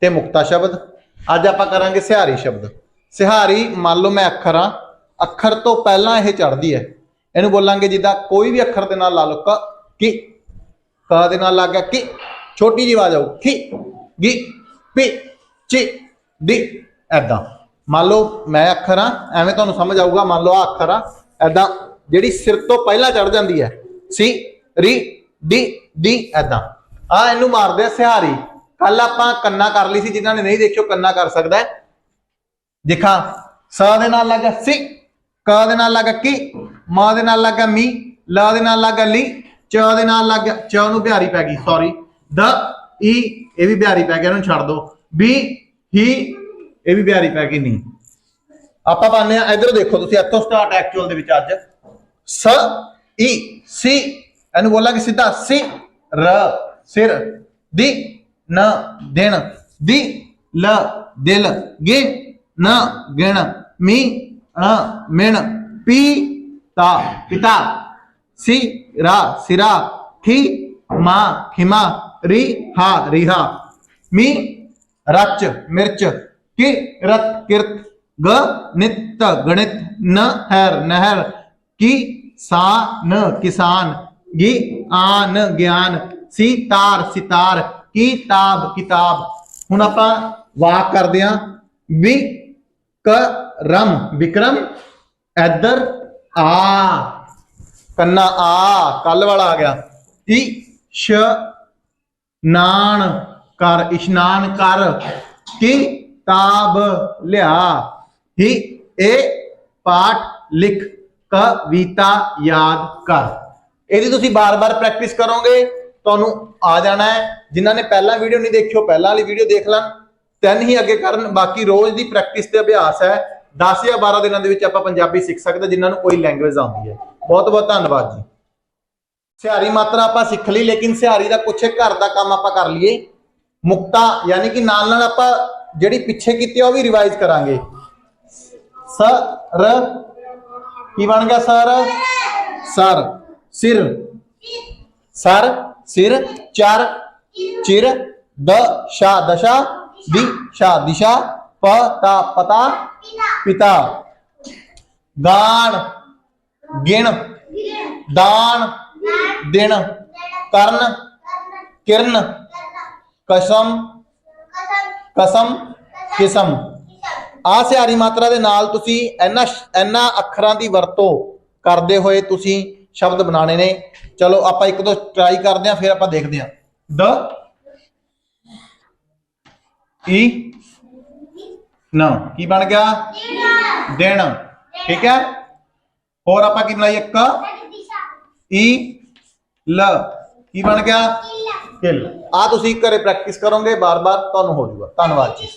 ਤੇ ਮੁਕਤਾ ਸ਼ਬਦ। ਅੱਜ ਆਪਾਂ ਕਰਾਂਗੇ ਸਿਹਾਰੀ ਸ਼ਬਦ। ਸਿਹਾਰੀ, ਮੰਨ ਲਓ ਮੈਂ ਅੱਖਰ ਆ ਅੱਖਰ ਤੋਂ ਪਹਿਲਾਂ ਇਹ ਚੜਦੀ ਹੈ। ਇਹਨੂੰ ਬੋਲਾਂਗੇ ਜਿੱਦਾਂ ਕੋਈ ਵੀ ਅੱਖਰ ਦੇ ਨਾਲ ਲਾ ਲਓ, ਕ, ਕਿ। ਕ ਦੇ ਨਾਲ ਲੱਗ ਗਿਆ, ਕਿ। ਛੋਟੀ ਜਿਹੀ ਆਵਾਜ਼ ਆਊ, ਖੀ, ਗੀ, ਪੀ, ਚੀ, ਦੀ ਐਦਾਂ ਮੰਨ ਲਓ ਮੈਂ ਅੱਖਰ ਆ ਐਵੇਂ ਤੁਹਾਨੂੰ ਸਮਝ ਆਊਗਾ, ਮੰਨ ਲਓ ਆ ਅੱਖਰ ਆ ਐਦਾਂ ਜਿਹੜੀ ਸਿਰ ਤੋਂ ਪਹਿਲਾਂ ਚੜ ਜਾਂਦੀ ਹੈ, ਸੀ, ਰੀ ਡੀ ਦੀ ਐਦਾਂ ਆ ਇਹਨੂੰ ਮਾਰਦੇ ਆ ਸਿਹਾਰੀ। ਕੱਲ ਆਪਾਂ ਕੰਨਾ ਕਰ ਲਈ ਸੀ, ਜਿਨ੍ਹਾਂ ਨੇ ਨਹੀਂ ਦੇਖਿਓ, ਕੰਨਾ ਕਰ ਸਕਦਾ ਹੈ। ਦਿਖਾ, ਸ ਦੇ ਨਾਲ ਲੱਗਾ ਸੀ, ਕ ਦੇ ਨਾਲ ਲੱਗਾ ਕੀ, ਮਾ ਦੇ ਨਾਲ ਲੱਗਾ ਮੀ, ਲਾ ਦੇ ਨਾਲ ਲੱਗਾ ਲੀ, ਚ ਦੇ ਨਾਲ ਲੱਗਾ, ਚ ਨੂੰ ਬਿਹਾਰੀ ਪੈ ਗਈ ਸੌਰੀ ਦ, ਈ, ਇਹ ਵੀ ਬਿਹਾਰੀ ਪੈ ਗਿਆ, ਇਹਨੂੰ ਛੱਡ ਦੋ। ਬੀ, ਹੀ, ਇਹ ਵੀ ਬਿਹਾਰੀ ਪੈ ਗਈ ਨਹੀਂ ਆਪਾਂ ਪਾਉਂਦੇ ਆ ਇਧਰ ਦੇਖੋ ਤੁਸੀਂ, ਇੱਥੋਂ ਸਟਾਰਟ ਐਕਚੁਅਲ ਦੇ ਵਿੱਚ ਅੱਜ। ਸ, ਈ, ਸੀ, ਇਹਨੂੰ ਬੋਲਾਂਗੇ ਸਿੱਧਾ, ਸੀ, ਰ, ਸਿਰ, ਦੀ ਨ ਦਿਨ ਦੀ ਲ ਦਿਲ ਗਿ ਨ ਗਿਣ ਮੀ ਅ ਮਿਣ ਪੀ ਤਾ ਪਿਤਾ ਸੀ ਰਾ ਸਿਰਾ ਖੀ ਮਾ ਖਿਮਾ ਰੀ ਹਾ ਰਿਹਾ ਮੀ ਰਚ ਮਿਰਚ ਕਿ ਰਤ ਕਿਰਤ ਗ ਨਿਤ ਗਣਿਤ ਨ ਹੈਰ ਨਹਿਰ ਕੀ ਸਾ ਨ ਕਿਸਾਨ ਗੀ ਆਨ ਗਿਆਨ ਸੀ ਤਾਰ ਸਿਤਾਰ ਕਿਤਾਬ ਕਿਤਾਬ। ਹੁਣ ਆਪਾਂ ਵਾਕ ਕਰਦੇ ਆਂ ਵੀ ਕਰਮ ਰਮ ਵਿਕਰਮ ਇੱਧਰ ਆ। ਕੰਨਾ ਆ, ਕੱਲ ਵਾਲਾ ਆ ਗਿਆ। ਈ ਸ਼ ਨਾਨ ਕਰ, ਇਸ਼ਨਾਨ ਕਰ, ਕਿਤਾਬ ਲਿਆ। ਹੀ ਇਹ ਪਾਠ ਲਿਖ, ਕਵਿਤਾ ਯਾਦ ਕਰ। ਇਹਦੀ ਤੁਸੀਂ ਬਾਰ-ਬਾਰ ਪ੍ਰੈਕਟਿਸ ਕਰੋਗੇ। ਤੁਹਾਨੂੰ ਆ ਜਾਣਾ ਹੈ। ਜਿਨ੍ਹਾਂ ਨੇ ਪਹਿਲਾਂ ਵੀਡੀਓ ਨਹੀਂ ਦੇਖੀ, ਉਹ ਪਹਿਲਾਂ ਵਾਲੀ ਵੀਡੀਓ ਦੇਖ ਲੈਣ। ਤਿੰਨ ਹੀ ਅੱਗੇ ਕਰਨ, ਬਾਕੀ ਰੋਜ਼ ਦੀ ਪ੍ਰੈਕਟਿਸ ਤੇ ਅਭਿਆਸ ਹੈ। 10 ਜਾਂ 12 ਦਿਨਾਂ ਦੇ ਵਿੱਚ ਆਪਾਂ ਪੰਜਾਬੀ ਸਿੱਖ ਸਕਦੇ, ਜਿਨ੍ਹਾਂ ਨੂੰ ਕੋਈ ਲੈਂਗੁਏਜ ਆਉਂਦੀ ਹੈ। ਬਹੁਤ ਬਹੁਤ ਧੰਨਵਾਦ ਜੀ। ਸਿਹਾਰੀ ਮਾਤਰਾ ਆਪਾਂ ਸਿੱਖ ਲਈ, ਲੇਕਿਨ ਸਿਹਾਰੀ ਦਾ ਕੁਛ ਘਰ ਦਾ ਕੰਮ ਆਪਾਂ ਕਰ ਲਈਏ। ਮੁਕਤਾ, ਯਾਨੀ ਕਿ ਨਾਲ ਨਾਲ ਆਪਾਂ ਜਿਹੜੀ ਪਿੱਛੇ ਕੀਤੀ ਉਹ ਵੀ ਰਿਵਾਈਜ਼ ਕਰਾਂਗੇ। ਸ ਰ ਕੀ ਬਣ ਗਿਆ ਸਰ? ਸਰ, ਸਿਰ। ਸਰ ਸਿਰ, ਚਰ, ਚਿਰ, ਦ, ਸ਼ਾ, ਦਸ਼ਾ, ਦੀ, ਸ਼ਾ, ਦਿਸ਼ਾ, ਪ, ਤਾ, ਪਤਾ, ਪਿਤਾ। ਗਾਣ ਗਿਣ। ਦਾਨ, ਦਿਨ। ਕਰਨ, ਕਿਰਨ। ਕਸਮ ਕਸਮ, ਕਿਸਮ। ਆ ਸਿਆਰੀ ਮਾਤਰਾ ਦੇ ਨਾਲ ਤੁਸੀਂ ਇਹਨਾਂ ਇਹਨਾਂ ਅੱਖਰਾਂ ਦੀ ਵਰਤੋਂ ਕਰਦੇ ਹੋਏ ਤੁਸੀਂ ਸ਼ਬਦ ਬਣਾਣੇ ਨੇ। ਚਲੋ ਆਪਾਂ ਇੱਕ ਦੋ ਟਰਾਈ ਕਰਦੇ ਹਾਂ ਫਿਰ ਆਪਾਂ ਦੇਖਦੇ ਹਾਂ। ਦ ਈ ਨਾ ਕੀ ਬਣ ਗਿਆ? ਦਿਨ। ਠੀਕ ਹੈ? ਹੋਰ ਆਪਾਂ ਕੀ ਬਣਾਈਏ? ਕ ਈ ਲ ਕੀ ਬਣ ਗਿਆ? ਕਿਲ। ਆ ਤੁਸੀਂ ਘਰੇ ਪ੍ਰੈਕਟਿਸ ਕਰੋਗੇ ਬਾਰ-ਬਾਰ ਤੁਹਾਨੂੰ ਹੋ ਜਾਊਗਾ। ਧੰਨਵਾਦ ਜੀ।